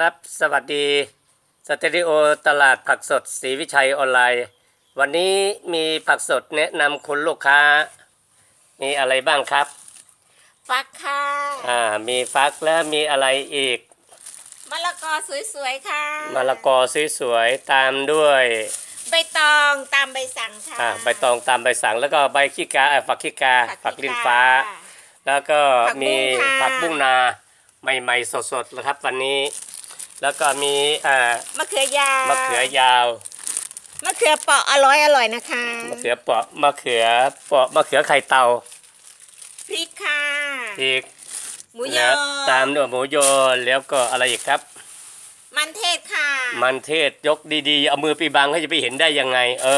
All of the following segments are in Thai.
ครับ สวัสดี สเตดิโอตลาดผักสดศรีวิชัยออนไลน์ วันนี้มีผักสดแนะนำคุณลูกค้า มีอะไรบ้างครับฟักค่ะอ่ามีฟักแล้วมีอะไรอีกมะละกอสวยๆค่ะมะละกอสวยๆตามด้วยใบตองตามใบสั่งค่ะอ่าใบตองตามใบสังแล้วก็ใบขี้กาอ่าฝักขี้กาผักฝักขี้ลิ้นกฟ้า แล้วก็ผักบุ้มีงค่ะผักบุ้งนาใหม่ๆสดๆนะครับวันนี้ แล้วก็มีอ่ามะเขือยาวมะเขือยาวมะเขือเปาะอร่อยอร่อยนะคะมะเขือเปราะมะเขือเปราะมะเขือไข่เต่าพริกค่ะอีกหมูยแล้อวตามด้วยหมูยอแล้วก็อะไรอีกครับ มันเทศค่ะ มันเทศยกดีๆ เอามือไปบังเขาจะไปเห็นได้ยังไง เอ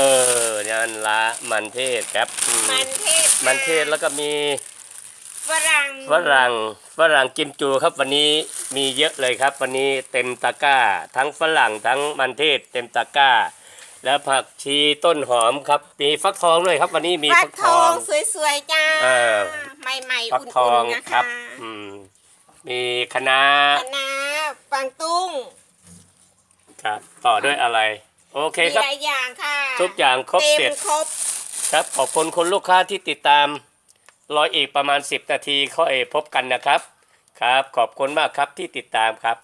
อนั่นละมันเทศครับอืมมันเทศค่ะมันเทศแล้วก็มี ฝรั่งฝรั่งฝรั่งกิมจูครับวันนี้มีเยอะเลยครับ วันนี้เต็มตะกร้า ทั้งฝรั่งทั้งมันเทศ เต็มตะกร้า แล้วผักชีต้นหอมครับมีฟักทองด้วยครับ วันนี้มีฟัฟักกททอองงสวยๆจ้าเออใหม่ๆฟักทอุ่องนๆนะครัคะบ อืมมีคะน้าคะน้าฟังตุ้งครับต่อด้วยอะไร โอเคมีครับ หลายอย่างค่ะทุกอย่างครบเต็เสร็มจครบ ครับขอบคุณคุณลูกค้าที่ติดตาม รออีกประมาณ 10 นาทีค่อยพบกันนะครับ ครับ ขอบคุณมากครับที่ติดตามครับ